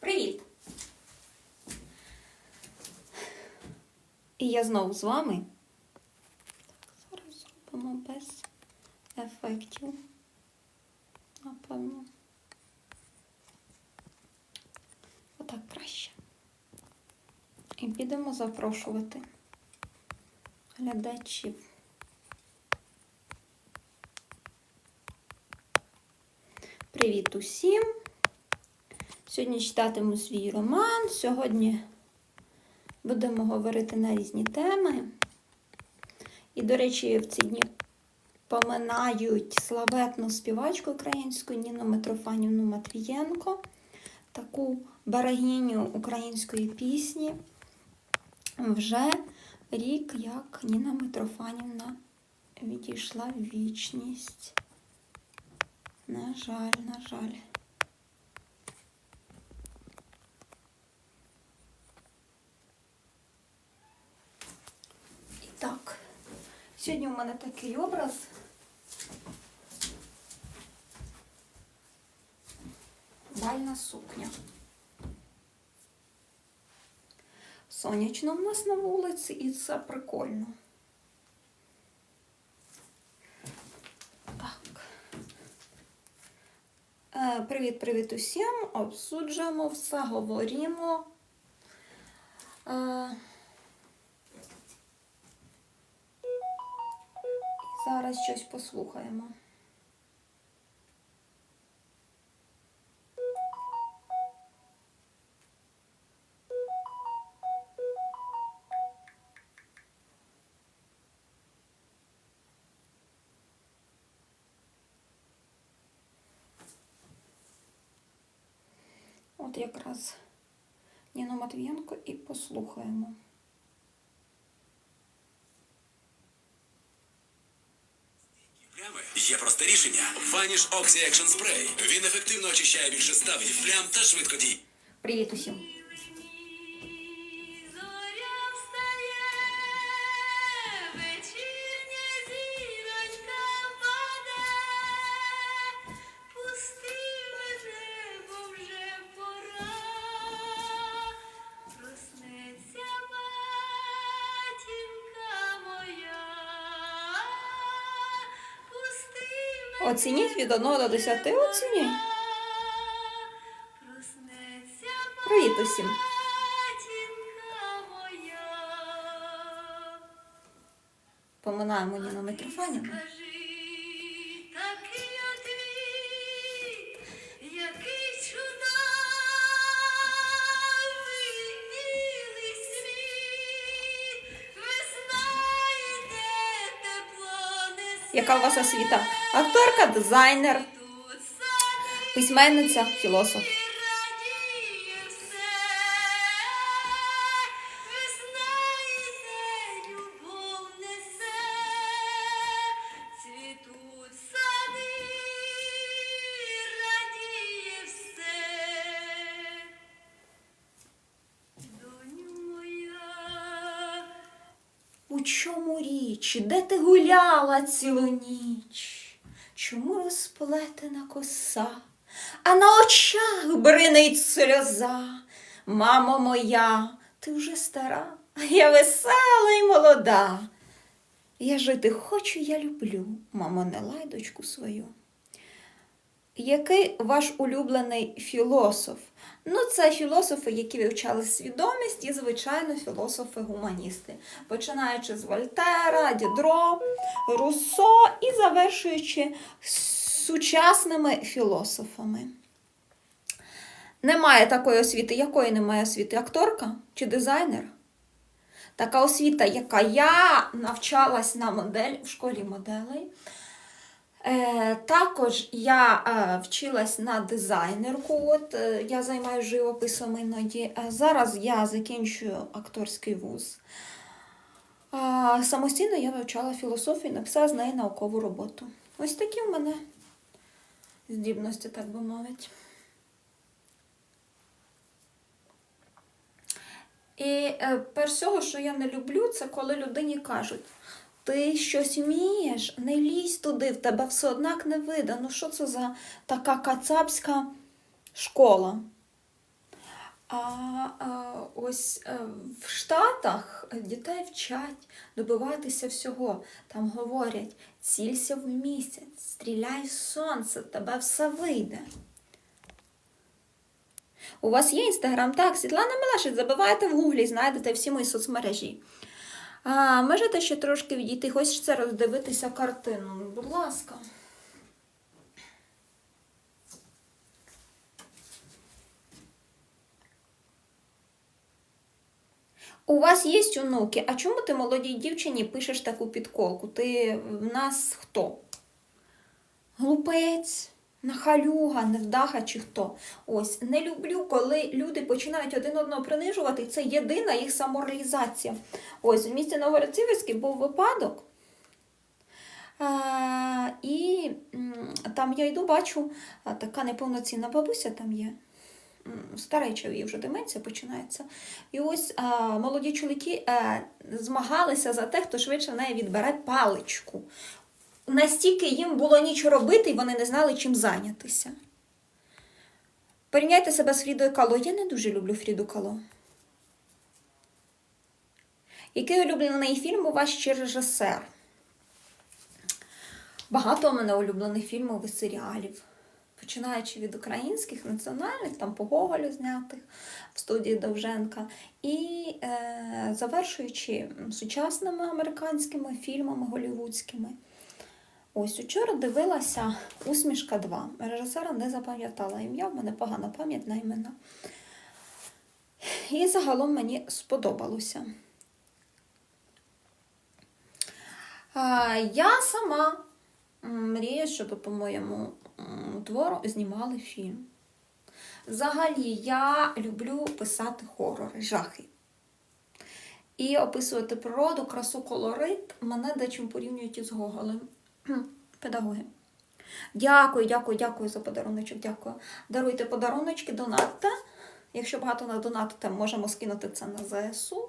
Привіт! І я знову з вами. Так, зараз зробимо без ефектів. Напевно. Отак краще. І підемо запрошувати глядачів. Привіт усім! Сьогодні читатиму свій роман. Сьогодні будемо говорити на різні теми. І, до речі, в ці дні поминають славетну співачку українську Ніну Митрофанівну Матвієнко, таку берегиню української пісні. Вже рік, як Ніна Митрофанівна відійшла в вічність. На жаль, на жаль. І так, сьогодні у мене такий образ. Бальна сукня. Сонячно в нас на вулиці, і це прикольно. Так. Е, Привіт-привіт усім. Обсуджуємо все, говоримо. Е, зараз щось послухаємо. От якраз Ніну Матвієнко і послухаємо. Рішення. Vanish Oxy Action Spray. Він ефективно очищає більше ста плям та швидко дій. Привіт усім! Від 1 до 10. Оцініть. Привіт усім! Поминаємо Ніну Митрофанівну. Яка у вас освіта? Акторка, дизайнер, письменниця, філософ. Чому? Де ти гуляла цілу ніч? Чому розплетена коса, а на очах бринить сльоза? Мамо моя, ти вже стара, а я весела й молода. Я жити хочу, я люблю, мамо, не лайдочку свою. Який ваш улюблений філософ? Ну, це філософи, які вивчали свідомість, і, звичайно, філософи-гуманісти, починаючи з Вольтера, Дідро, Руссо і завершуючи сучасними філософами. Немає такої освіти. Якої немає освіти? Акторка чи дизайнер? Така освіта, яка я навчалась на модель в школі моделей. Е, також я е, вчилась на дизайнерку. От, е, я займаюся живописом іноді. Зараз я закінчую акторський вуз. Самостійно я вивчала філософію і написала з неї наукову роботу. Ось такі в мене здібності, так би мовити. І перш всього, що я не люблю, це коли людині кажуть: ти щось вмієш, не лізь туди, в тебе все однак не видно. Ну що це за така кацапська школа? А, а ось е, в Штатах дітей вчать добиватися всього. Там говорять: цілься в місяць, стріляй в сонце, тебе все вийде. У вас є інстаграм? Так, Світлана Мелешик, забивайте в гуглі, знайдете всі мої соцмережі. А, можете ще трошки відійти, хочеться роздивитися картину. Будь ласка. У вас є онуки, а чому ти молодій дівчині пишеш таку підколку? Ти в нас хто? Глупець, нахалюга, невдаха чи хто. Ось не люблю, коли люди починають один одного принижувати. Це єдина їх самореалізація. Ось в місті Новгород-Сіверський був випадок. А, і там я йду, бачу, така неповноцінна бабуся там є. Стареча її вже деменція починається. І ось а, молоді чоловіки а, змагалися за те, хто швидше в неї відбере паличку. Настільки їм було нічого робити, і вони не знали, чим зайнятися. Порівняйте себе з Фрідою Кало. Я не дуже люблю Фріду Кало. Який улюблений фільм у вас чи режисер? Багато у мене улюблених фільмів і серіалів. Починаючи від українських, національних, там по Гоголю знятих в студії Довженка, і е, завершуючи сучасними американськими фільмами голівудськими. Ось учора дивилася Усмішка 2. Режисера не запам'ятала ім'я, в мене погана пам'ять на імена. І загалом мені сподобалося. Я сама мрію, щоб по моєму твору знімали фільм. Взагалі, я люблю писати хорори, жахи. І описувати природу, красу, колорит мене дечим порівнюють із Гоголем. Педагоги. Дякую, дякую, дякую за подаруночок. Дякую. Даруйте подаруночки, донатьте. Якщо багато не донатите, можемо скинути це на ЗСУ.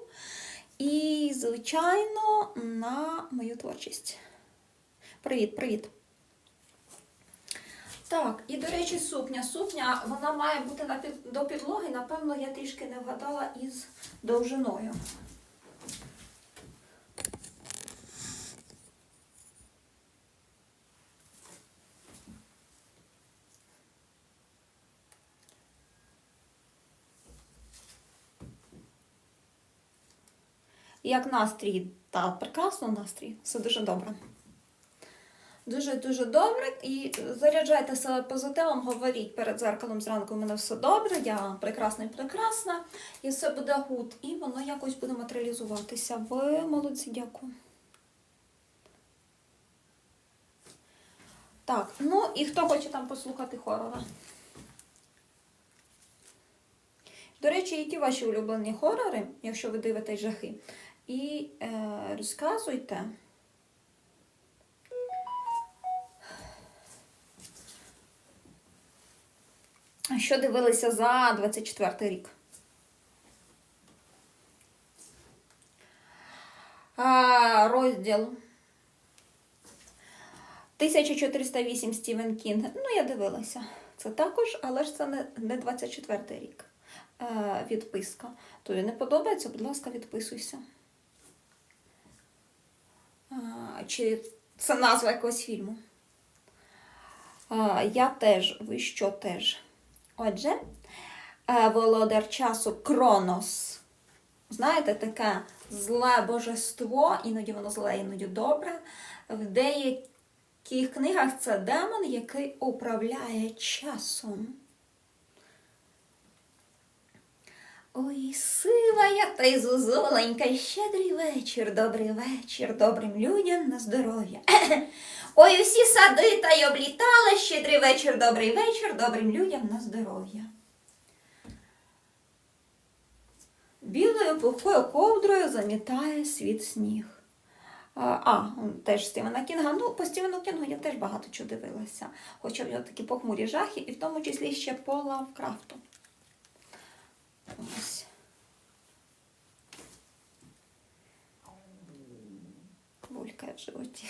І, звичайно, на мою творчість. Привіт, привіт. Так, і до речі, сукня. Сукня вона має бути на до підлоги. Напевно, я трішки не вгадала із довжиною. Як настрій та прекрасно настрій, все дуже добре. Дуже-дуже добре. І заряджайте себе позитивом, говоріть перед зеркалом зранку, у мене все добре, я прекрасна і прекрасна, і все буде гуд. І воно якось буде матеріалізуватися. Ви молодці, дякую. Так, ну і хто хоче там послухати хорора? До речі, які ваші улюблені хорори, якщо ви дивитесь жахи, і е, розказуйте. Що дивилися за 24 рік? А, розділ 1408 Стівен Кінг. Ну, я дивилася. Це також, але ж це не, не 24 рік. Е, відписка. Тобі не подобається, будь ласка, відписуйся. А, чи це назва якогось фільму? Я теж, ви що теж? Отже, е, володар часу Кронос. Знаєте, таке зле божество, іноді воно зле, іноді добре. В деяких книгах це демон, який управляє часом. Ой, сива я та й зозуленька, щедрий вечір, добрий вечір, добрим людям на здоров'я. Ой, усі сади та й облітали, щедрий вечір, добрий вечір, добрим людям на здоров'я. Білою пухкою ковдрою замітає світ сніг. А, теж Стівена Кінга. Ну, по Стівену Кінгу я теж багато чого дивилася. Хоча в нього такі похмурі жахи, і в тому числі ще по Лавкрафту. Ось. Булькає в животі.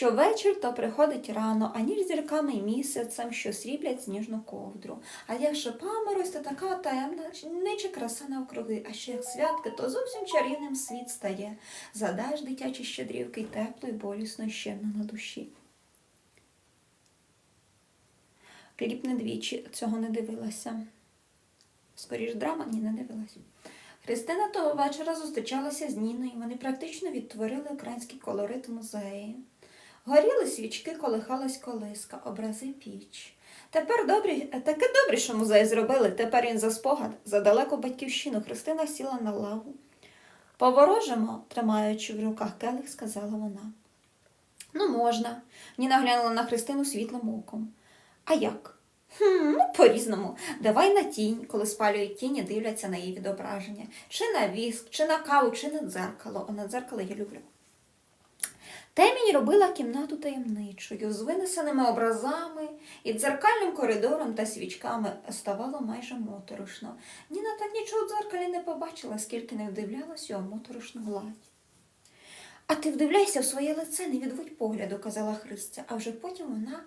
що вечір то приходить рано, а ніж зірками й місяцем, що сріблять сніжну ковдру. А якщо паморозь, то така таємна, ниче краса навкруги, а ще як святки, то зовсім чарівним світ стає. Задаєш дитячі щедрівки й тепло й болісно щемно на душі. Кліп не двічі цього не дивилася. Скоріш драма ні, не дивилася. Христина того вечора зустрічалася з Ніною, вони практично відтворили український колорит музеї. Горіли свічки, колихалась колиска, образи піч. Тепер добрі, таке добре, що музей зробили. Тепер він за спогад, за далеку батьківщину. Христина сіла на лаву. Поворожимо, тримаючи в руках келих, сказала вона. Ну, можна. Ніна глянула на Христину світлим оком. А як? Хм, ну, по-різному. Давай на тінь, коли спалюють тіні, дивляться на її відображення. Чи на віск, чи на каву, чи на дзеркало. А на дзеркало я люблю. Темінь робила кімнату таємничою, з винесеними образами і дзеркальним коридором та свічками ставало майже моторошно. Ніна так нічого в дзеркалі не побачила, скільки не вдивлялась у моторошну гладь. А ти вдивляйся в своє лице, не відводь погляду, казала Христя, а вже потім вона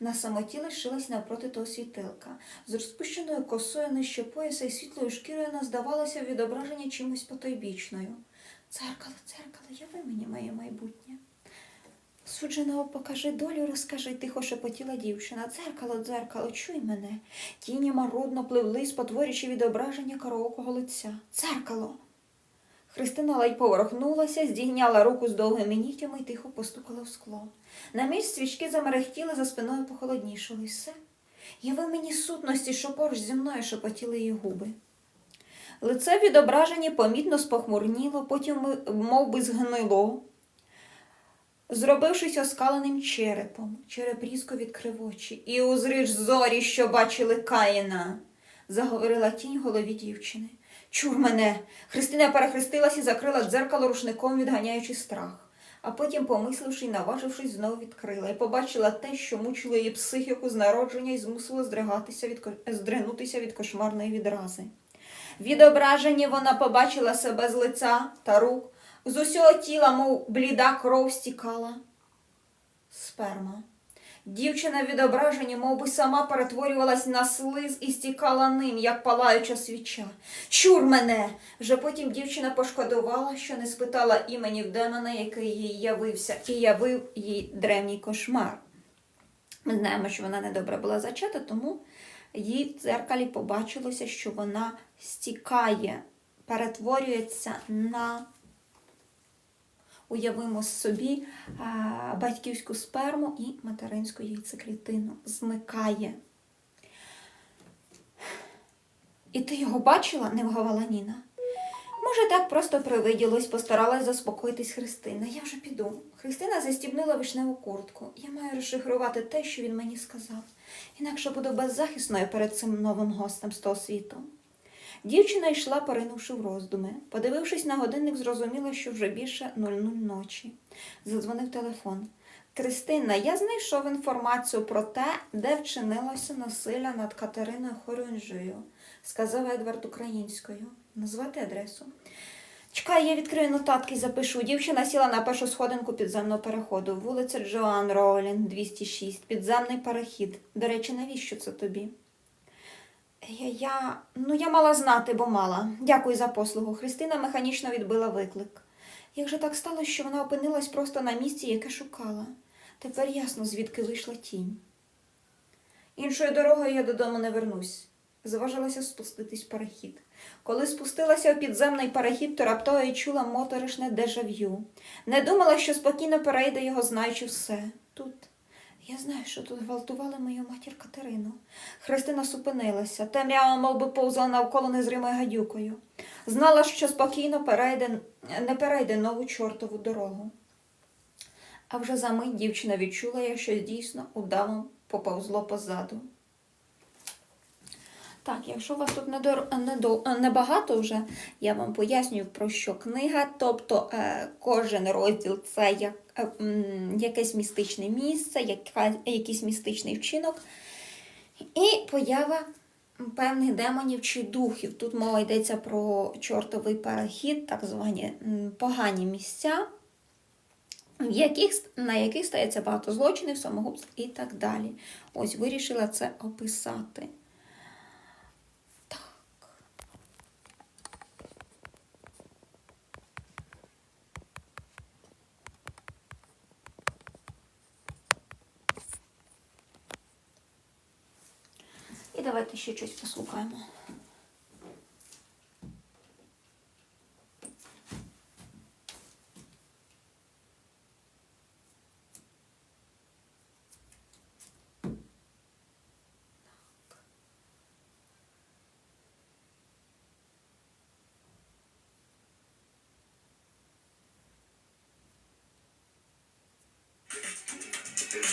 на самоті лишилась навпроти того світилка. З розпущеною косою нижче пояса і світлою шкірою вона здавалася в відображенні чимось потойбічною. Дзеркало, дзеркало, яви мені моє майбутнє. Судженого покажи долю, розкажи, тихо шепотіла дівчина. Дзеркало, дзеркало, чуй мене. Тіні марудно пливли, спотворюючи відображення караокого лиця. Дзеркало. Христина ледь поворухнулася, здійняла руку з довгими нігтями і тихо постукала в скло. На мить свічки замерехтіли, за спиною похолоднішало. І все. Яви мені сутності, що поруч зі мною шепотіли її губи. Лице в відображенні помітно спохмурніло, потім мов би, згнило, зробившись оскаленим черепом. Череп різко відкрив очі. І узриш зорі, що бачили Каїна, заговорила тінь голові дівчини. Чур мене. Христина перехрестилась і закрила дзеркало рушником, відганяючи страх. А потім, помисливши й наважившись, знову відкрила і побачила те, що мучило її психіку з народження і змусило від, здригнутися від кошмарної відрази. В відображенні вона побачила себе з лиця та рук, з усього тіла, мов бліда кров стікала. Сперма. Дівчина в відображенні, мов би, сама перетворювалась на слиз і стікала ним, як палаюча свіча. Чур мене! Вже потім дівчина пошкодувала, що не спитала імені в демона, який їй явився, і явив їй древній кошмар. Ми знаємо, що вона недобре була зачата, тому їй в дзеркалі побачилося, що вона стікає, перетворюється на уявимо собі батьківську сперму і материнську яйцеклітину. Зникає. І ти його бачила? не вгавала Ніна. Може, так просто привиділось, постаралась заспокоїтись Христина. Я вже піду. Христина застібнула вишневу куртку. Я маю розшифрувати те, що він мені сказав. Інакше буду беззахисною перед цим новим гостем з того світу. Дівчина йшла, поринувши в роздуми. Подивившись на годинник, зрозуміла, що вже більше 00 ночі. Задзвонив телефон. Кристина, я знайшов інформацію про те, де вчинилося насилля над Катериною Хорунжею, сказав Едвард українською. Назвати адресу. Чекай, я відкрию нотатки і запишу. Дівчина сіла на першу сходинку підземного переходу. Вулиця Джоан Роулін, 206, підземний перехід. До речі, навіщо це тобі? Я, я, ну, я мала знати, бо мала. Дякую за послугу. Христина механічно відбила виклик. Як же так сталося, що вона опинилась просто на місці, яке шукала? Тепер ясно, звідки вийшла тінь. Іншою дорогою я додому не вернусь. Зважилася спуститись в перехід. Коли спустилася у підземний перехід, то раптово я чула моторошне дежав'ю. Не думала, що спокійно перейде його, знаючи все. Тут. Я знаю, що тут гвалтували мою матір Катерину. Христина супинилася, темрява мов би, повзала навколо незримою гадюкою. Знала, що спокійно перейде, не перейде нову чортову дорогу. А вже за мить дівчина відчула, як щось дійсно удавом поповзло позаду. Так, якщо у вас тут небагато вже, я вам пояснюю, про що книга. Тобто е, кожен розділ це як, якесь містичне місце, якийсь містичний вчинок. І поява певних демонів чи духів. Тут мова йдеться про чортовий перехід, так звані погані місця. в яких, на яких стається багато злочинів, самогубств і так далі. Ось вирішила це описати. Ще щось послухаємо.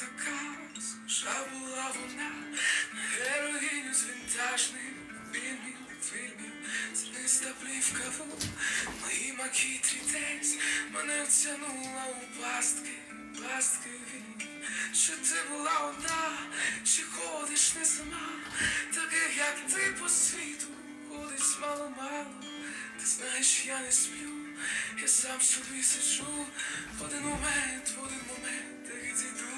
така, схожа була вона. На героїню з вінтажних фільмів, фільмів, зерниста плівка в моїй макітрі десь мене втягнула у пастки, пастки він. Чи ти була одна, чи ходиш не сама, таких як ти по світу, ходить мало-мало, ти знаєш, я не сплю, я сам собі сиджу. В один момент, в один момент, так і зійду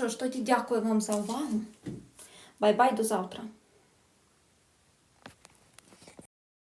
що ж, тоді дякую вам за увагу. Бай-бай, до завтра.